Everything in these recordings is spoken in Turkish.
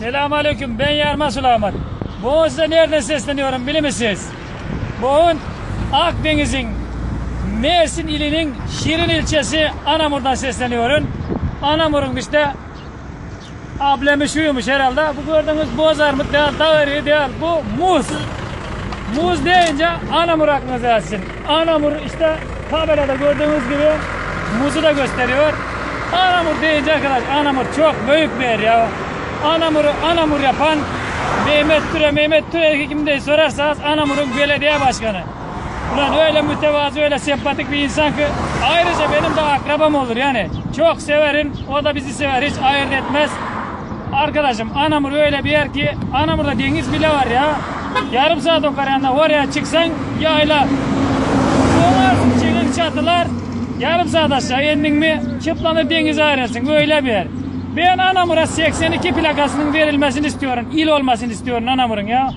Selamünaleyküm. Ben Yarma Sulamat. Bugün size nereden sesleniyorum bilir misiniz? Bugün Akdeniz'in Mersin ilinin Şirin ilçesi Anamur'dan sesleniyorum. Anamur'un işte ablemi şuymuş herhalde. Bu gördüğünüz bozarmık değil, dağarı değil. Bu muz. Muz deyince Anamur aklınıza gelsin. Anamur işte tabelada gördüğünüz gibi muzu da gösteriyor. Anamur deyince arkadaş Anamur çok büyük bir yer ya. Anamur'u Anamur yapan Mehmet Türe, Mehmet Türe kim diye sorarsanız Anamur'un belediye başkanı. Ulan öyle mütevazı, öyle sempatik bir insan ki ayrıca benim de akrabam olur yani. Çok severim, o da bizi sever, hiç ayırt etmez. Arkadaşım Anamur öyle bir yer ki Anamur'da deniz bile var ya. Yarım saat o karayanda oraya çıksan yayla. Dolar, çiğlik çatılar. Yarım saat aşağı indin mi çıplanır denize ayrılsın. Öyle bir yer. Ben Anamur'a 82 plakasının verilmesini istiyorum. İl olmasını istiyorum Anamur'un ya.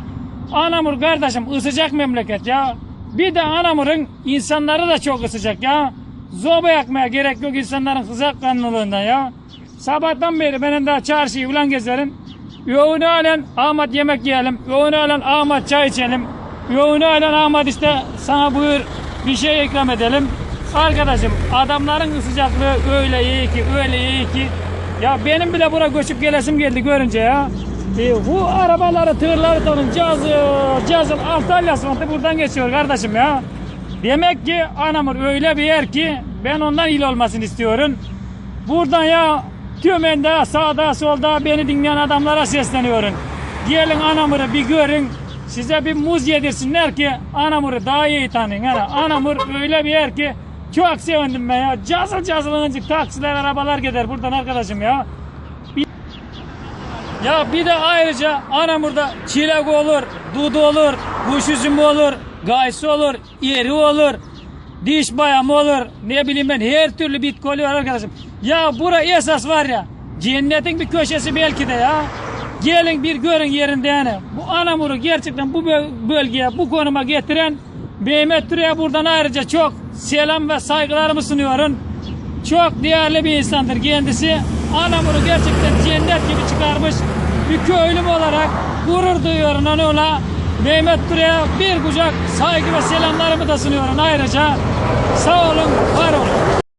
Anamur kardeşim ısıcak memleket ya. Bir de Anamur'un insanları da çok ısıcak ya. Zoba yakmaya gerek yok insanların kızak kanlılığından ya. Sabahtan beri benim daha çarşıyı ulan gezerim. Yoğunu alın Ahmet yemek yiyelim. Yoğunu alın Ahmet çay içelim. Yoğunu alın Ahmet işte sana buyur bir şey ikram edelim. Arkadaşım adamların sıcaklığı öyle iyi ki öyle iyi ki. Ya benim bile bura göçüp gelesim geldi görünce ya. E, bu arabaları tırları tanın cazı cazı Antalya asfaltı buradan geçiyor kardeşim ya. Demek ki Anamur öyle bir yer ki ben ondan il olmasını istiyorum. Buradan ya tümende sağda solda beni dinleyen adamlara sesleniyorum. Gelin Anamur'u bir görün. Size bir muz yedirsinler ki Anamur'u daha iyi tanıyın. Yani Anamur öyle bir yer ki çok sevindim ben ya. Cazıl cazılınca taksiler arabalar gider buradan arkadaşım ya. Bir- Ya bir de ayrıca Anamur'da çilek olur, dudu olur, kuş üzümü olur, gaysı olur, eri olur, diş bayamı olur, ne bileyim ben her türlü bitki oluyor arkadaşım. Ya bura esas var ya, cennetin bir köşesi belki de ya. Gelin bir görün yerinde yani. Bu Anamur'u gerçekten bu böl- bölgeye, bu konuma getiren Mehmet Türe'ye buradan ayrıca çok selam ve saygılarımı sunuyorum. Çok değerli bir insandır kendisi. Anamur'u gerçekten cennet gibi çıkarmış. Bir köylüm olarak gurur duyuyorum onunla. Mehmet Türe'ye bir kucak saygı ve selamlarımı da sunuyorum ayrıca. Sağ olun, var olun.